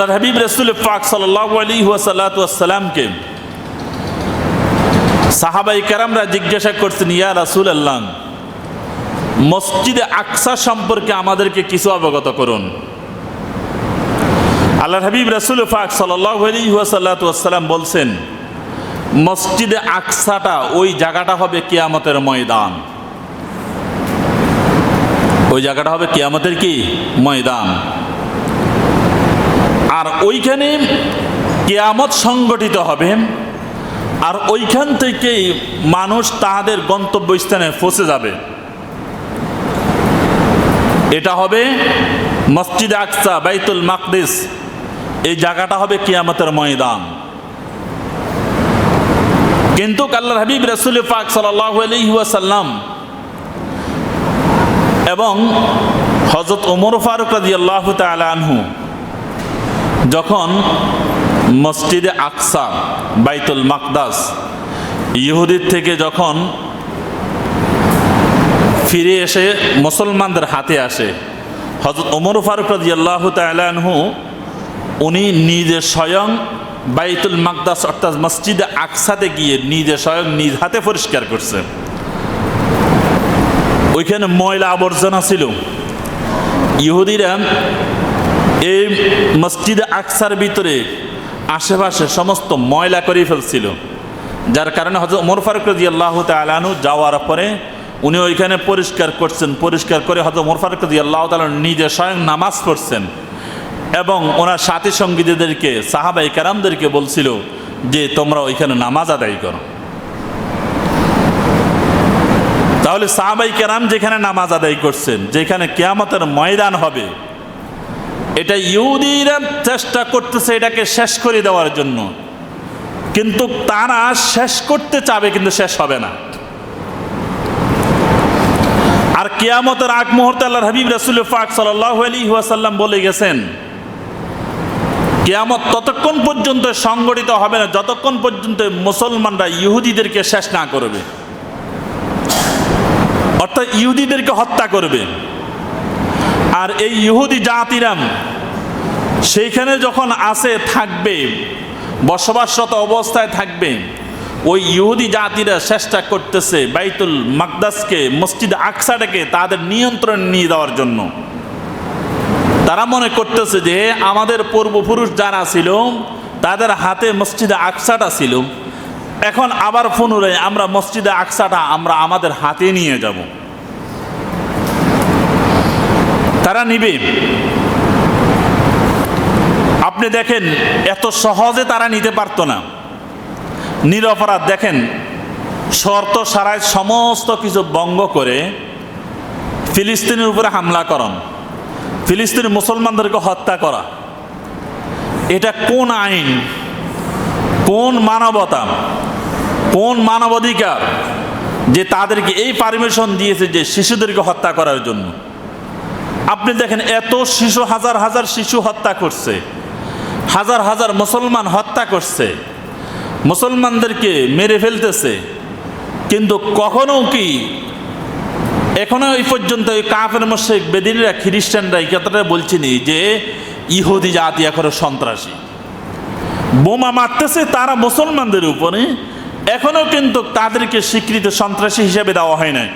আল্লাহ হাবিব রসুল পাক সাল্লাহ সাহাবাই কারামরা জিজ্ঞাসা করছেন, ইয়া রাসুল আল্লাহ মসজিদে আকসা সম্পর্কে আমাদেরকে কিছু অবগত করুন। আল্লাহ হাবিব রসুল আলী ওয়াসাল্লাতাম বলছেন, মসজিদে আকসাটা ওই জায়গাটা হবে কেয়ামতের ময়দান। ওই জায়গাটা হবে কেয়ামতের কি? ময়দান। আর ওইখানে কেয়ামত সংগঠিত হবে। আর ওইখান থেকেই মানুষ তাহাদের গন্তব্যস্থানে ফসে যাবে। এটা হবে মসজিদ আকসা, বাইতুল মাকদিস। এই জায়গাটা হবে কিয়ামতের ময়দান। কিন্তু কাল্লার হাবিব রসুল পাক সাল্লাহ আলহিহাসাল্লাম এবং হজরত ওমর ফারুক রাজি আল্লাহ তালহু যখন মসজিদে আকসা, বাইতুল মাকদাস, ইহুদির থেকে যখন ফিরে এসে মুসলমানদের হাতে আসে হজরত ওমর ফারুক রাজি আল্লাহ তালহু উনি নিজে স্বয়ং বাইতুল মাকদাস অর্থাৎ মসজিদে আকসাতে গিয়ে নিজে স্বয়ং নিজ হাতে পরিষ্কার করছে। ওইখানে ময়লা আবর্জনা ছিল। ইহুদিরা এই মসজিদে আকসার ভিতরে আশেপাশে সমস্ত ময়লা করে ফেলছিল। যার কারণে হজরত ওমর ফারুক রাজি আল্লাহ তালু যাওয়ার পরে উনি ওইখানে পরিষ্কার করছেন, পরিষ্কার করে হজরত ওমর ফারুক রাজি আল্লাহ তালু নিজে স্বয়ং নামাজ পড়ছেন এবং ওনার সাথী সঙ্গীদেরকে সাহাবাই কারামদেরকে বলছিল যে, তোমরা ওইখানে নামাজ আদায় করো। তাহলে সাহাবাই কেরাম যেখানে নামাজ আদায় করছেন, যেখানে কেয়ামতের ময়দান হবে এটা ইহুদিরা চেষ্টা করতেছে এটাকে শেষ করে দেওয়ার জন্য। কিন্তু তারা শেষ করতে চাবে, কিন্তু শেষ হবে না। আর কেয়ামতের আগ মুহূর্তে আল্লাহ হাবিব রসুল ফাক ওয়াসাল্লাম বলে গেছেন, কেয়ামত ততক্ষণ পর্যন্ত সংগঠিত হবে না, যতক্ষণ পর্যন্ত মুসলমানরা ইহুদিদেরকে শেষ না করবে। অর্থাৎ ইহুদিদেরকে হত্যা করবে। আর এই ইহুদি জাতিরাম সেইখানে যখন আসে, থাকবে, বসবাসরত অবস্থায় থাকবে, ওই ইহুদি জাতিরা চেষ্টা করতেছে বাইতুল মাকদাসকে, মসজিদ আকসাটাকে তাদের নিয়ন্ত্রণ নিয়ে দেওয়ার জন্য। তারা মনে করতেছে যে আমাদের পূর্বপুরুষ যারা ছিল, তাদের হাতে মসজিদে আকসাটা ছিল। এখন আবার পুনরায় আমরা মসজিদে আকসাটা আমরা আমাদের হাতে নিয়ে যাব। তারা নিবে, আপনি দেখেন, এত সহজে তারা নিতে পারতো না। নিরপরাধ, দেখেন, শর্ত সারায় সমস্ত কিছু বঙ্গ করে ফিলিস্তিনের উপরে হামলা করন ফিলিস্তিনি মুসলমানদেরকে হত্যা করা। এটা কোন আইন? কোন মানবতা? কোন মানবাধিকার যে তাদেরকে এই পারমিশন দিয়েছে যে শিশুদেরকে হত্যা করার জন্য? আপনি দেখেন এত শিশু, হাজার হাজার শিশু হত্যা করছে। হাজার হাজার মুসলমান হত্যা করছে। মুসলমানদেরকে মেরে ফেলতেছে। কিন্তু কখনো কি এখনও এই পর্যন্ত ওই কাফের মোশেক বেদিনরা খ্রিস্টানরা এই কথাটা বলছিনি যে ইহুদি জাতি এখনও সন্ত্রাসী। বোমা মারতেছে তারা মুসলমানদের উপরে। এখনও কিন্তু তাদেরকে স্বীকৃত সন্ত্রাসী হিসেবে দেওয়া হয় নাই।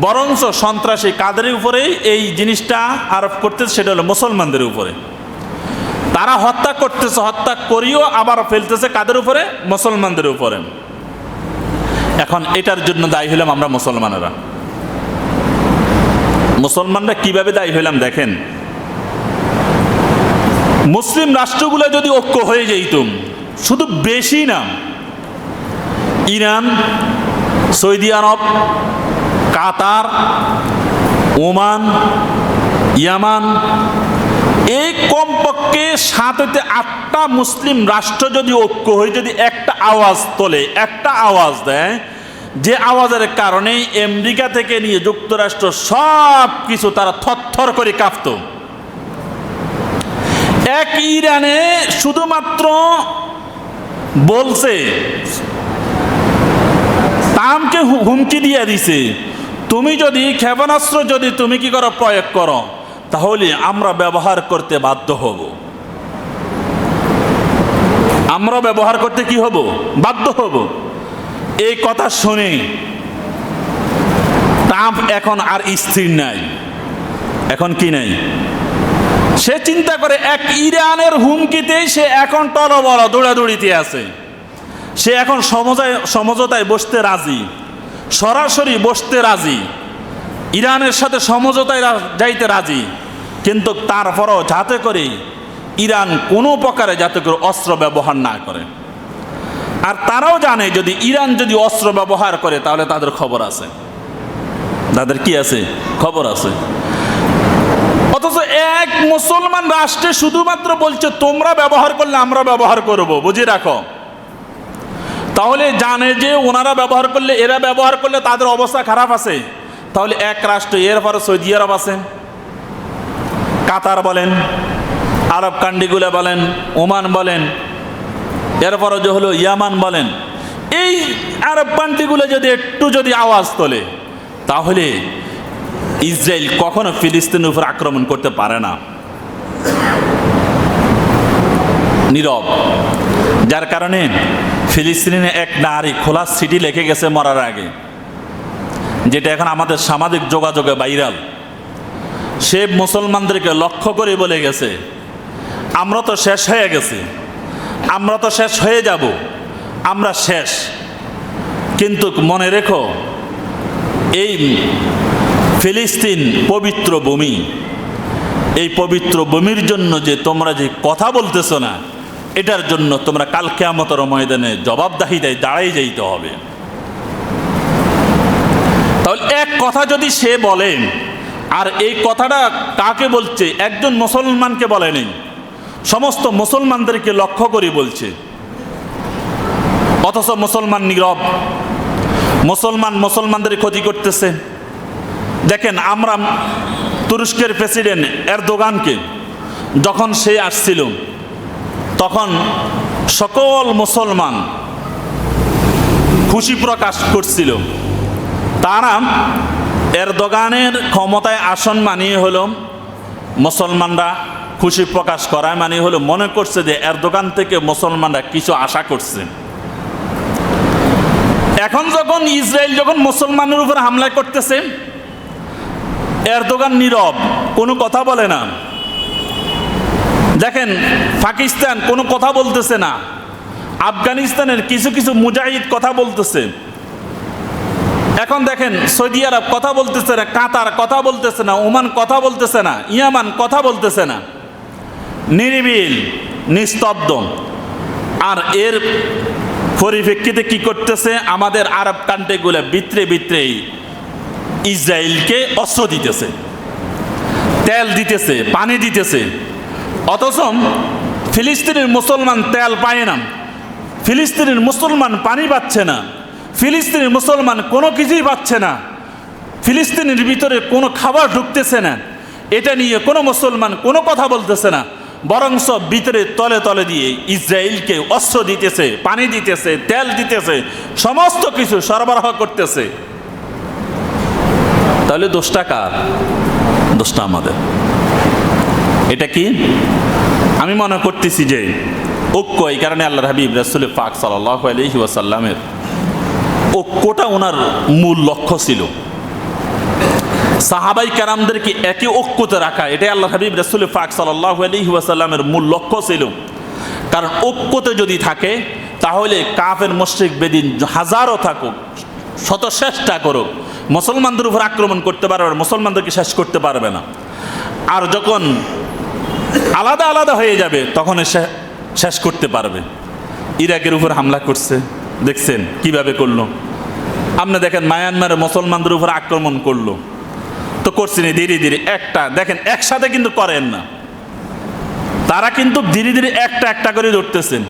বরঞ্চ সন্ত্রাসী কাদের উপরে এই জিনিসটা আরোপ করতেছে সেটা হলো মুসলমানদের উপরে। তারা হত্যা করতেছে, হত্যা করিও আবার ফেলতেছে কাদের উপরে? মুসলমানদের উপরে। এখন এটার জন্য দায়ী হলাম আমরা মুসলমানেরা। মুসলমানরা কীভাবে দায়ী হইলাম দেখেন। মুসলিম রাষ্ট্রগুলো যদি ঐক্য হয়ে যেইতুম, শুধু বেশি না, Iran, Saudi Arabia Qatar, Oman, Yemen, এই কমপক্ষে সাত হইতে আটটা মুসলিম রাষ্ট্র যদি ঐক্য হয়ে যদি একটা আওয়াজ তোলে, একটা আওয়াজ দেয়, যে আওয়াজের কারণে আমেরিকা থেকে নিয়ে যুক্তরাষ্ট্র সব কিছু তারা থরথর করে কাঁপত। এক ইরানে শুধুমাত্র বলছে, তামকে হুমকি দিয়ে দিছে তুমি যদি ক্ষেপণাস্ত্র যদি তুমি কি করো, প্রয়োগ করো, তাহলে আমরা ব্যবহার করতে বাধ্য হব। আমরা ব্যবহার করতে কি হব? বাধ্য হব। এই কথা শুনে ট্রাম্প এখন আর স্থির নাই। এখন কি নাই? সে চিন্তা করে এক ইরানের হুমকিতেই সে এখন টলবল, দৌড়াদৌড়িতে আছে। সে এখন সমঝোতায় বসতে রাজি। সরাসরি বসতে রাজি। ইরানের সাথে সমঝোতায় যাইতে রাজি। কিন্তু তারপরও যাতে করে ইরান কোনো প্রকারে যাতে করে অস্ত্র ব্যবহার না করে। আর তারাও জানে যদি ইরান যদি অস্ত্র ব্যবহার করে, তাহলে তাদের খবর আছে। তাদের কি আছে? খবর আছে। অথচ এক মুসলমান রাষ্ট্রে শুধুমাত্র বলছে, তোমরা ব্যবহার করলে আমরা ব্যবহার করব। বুঝে রাখো। তাহলে জানে যে ওনারা ব্যবহার করলে, এরা ব্যবহার করলে তাদের অবস্থা খারাপ আছে। তাহলে এক রাষ্ট্র এর পরে সৌদি আরব আছে। কাতার বলেন, আরব কান্ডিগুলো বলেন, ওমান বলেন, এরপরে যে হলো ইয়ামান বলেন। এই আরব কান্ট্রিগুলো যদি একটু যদি আওয়াজ তোলে, তাহলে ইসরায়েল কখনো ফিলিস্তিনের উপর আক্রমণ করতে পারে না। নীরব। যার কারণে ফিলিস্তিনে এক নারী খোলা সিটি লেখে গেছে মরার আগে, যেটা এখন আমাদের সামাজিক যোগাযোগে ভাইরাল। সে মুসলমানদেরকে লক্ষ্য করে বলে গেছে, আমরা তো শেষ হয়ে গেছি, আমরা তো শেষ হয়ে যাব, আমরা শেষ। কিন্তু মনে রেখো, এই ফিলিস্তিন পবিত্র ভূমি, এই পবিত্র ভূমির জন্য যে তোমরা যে কথা বলতেছো না এটার জন্য তোমরা কাল কেয়ামতর ময়দানে জবাবদাহিদায় দাঁড়াই যাইতে হবে। তাহলে এক কথা যদি সে বলেন আর এই কথাটা কাকে বলছে? একজন মুসলমানকে বলেনি সমস্ত মুসলমানদেরকে লক্ষ্য করে বলছে। অথচ মুসলমান নীরব। মুসলমান মুসলমানদের ক্ষতি করতেছে। দেখেন, আমরা তুরস্কের প্রেসিডেন্ট এরদোগানকে, যখন সে আসছিল তখন সকল মুসলমান খুশি প্রকাশ করছিল। তারা এরদোগানের ক্ষমতায় আসন মানিয়ে হলো, মুসলমানরা খুশি প্রকাশ করায় মানে হলো, মনে করছে যে এরদোগান থেকে মুসলমানরা কিছু আশা করছে। এখন যখন ইসরায়েল যখন মুসলমানের উপর হামলা করতেছে, এরদোগান নীরব, কোনো কথা বলে না। দেখেন, পাকিস্তান কোনো কথা বলতেছে না। আফগানিস্তানের কিছু কিছু মুজাহিদ কথা বলতেছে। এখন দেখেন, সৌদি আরব কথা বলতেছে না, কাতার কথা বলতেছে না, ওমান কথা বলতেছে না, ইয়ামান কথা বলতেছে না। নিরিবিল, নিস্তব্ধ। আর এর পরিপ্রেক্ষিতে কি করতেছে? আমাদের আরব কান্ট্রিগুলো বিত্রে বিত্রেই ইসরায়েলকে অস্ত্র দিতেছে। তেল দিতেছে, পানি দিতেছে। অথচ ফিলিস্তিনের মুসলমান তেল পায় না। ফিলিস্তিনের মুসলমান পানি পাচ্ছে না। ফিলিস্তিনের মুসলমান কোনো কিছুই পাচ্ছে না। ফিলিস্তিনের ভিতরে কোনো খাবার ঢুকতেছে না। এটা নিয়ে কোনো মুসলমান কোনো কথা বলতেছে না। বরং সব ভিতরে তলে তলে দিয়ে ইসরায়েলকে অস্ত্র দিতেছে, পানি দিতেছে, তেল দিতেছে, সমস্ত কিছু সরবরাহ করতেছে। তাহলে দোষটা কার? দোষটা আমাদের। এটা কি? আমি মনে করতেছি যে ঐক্য এই কারণে আল্লাহ হাবিব রাসুল পাক সাল্লাহ আলহি ওয়াসাল্লামের ঐক্যটা ওনার মূল লক্ষ্য ছিল। সাহাবাই কারামদেরকে একে ঐক্যতে রাখা, এটাই আল্লাহ হাবিব রাসুল পাক সাল্লাহ আলহি ওয়াসাল্লামের মূল লক্ষ্য ছিল। কারণ ঐক্যতে যদি থাকে, তাহলে কাফের, মুশ্রিক, বেদিন হাজারও থাকুক শত চেষ্টা করুক। মুসলমানদের উপর আক্রমণ করতে পারবে মুসলমানদেরকে শেষ করতে পারবে না। আর যখন আলাদা আলাদা হয়ে যাবে, তখন এসে শেষ করতে পারবে। ইরাকের উপর হামলা করছে, দেখছেন কীভাবে করল। আপনি দেখেন মায়ানমারে মুসলমানদের উপর আক্রমণ করল। তো করছেন ধীরে ধীরে একটা, দেখেন একসাথে কিন্তু করেন না। তারা কিন্তু ধীরে ধীরে একটা একটা করে ধরতেছেন।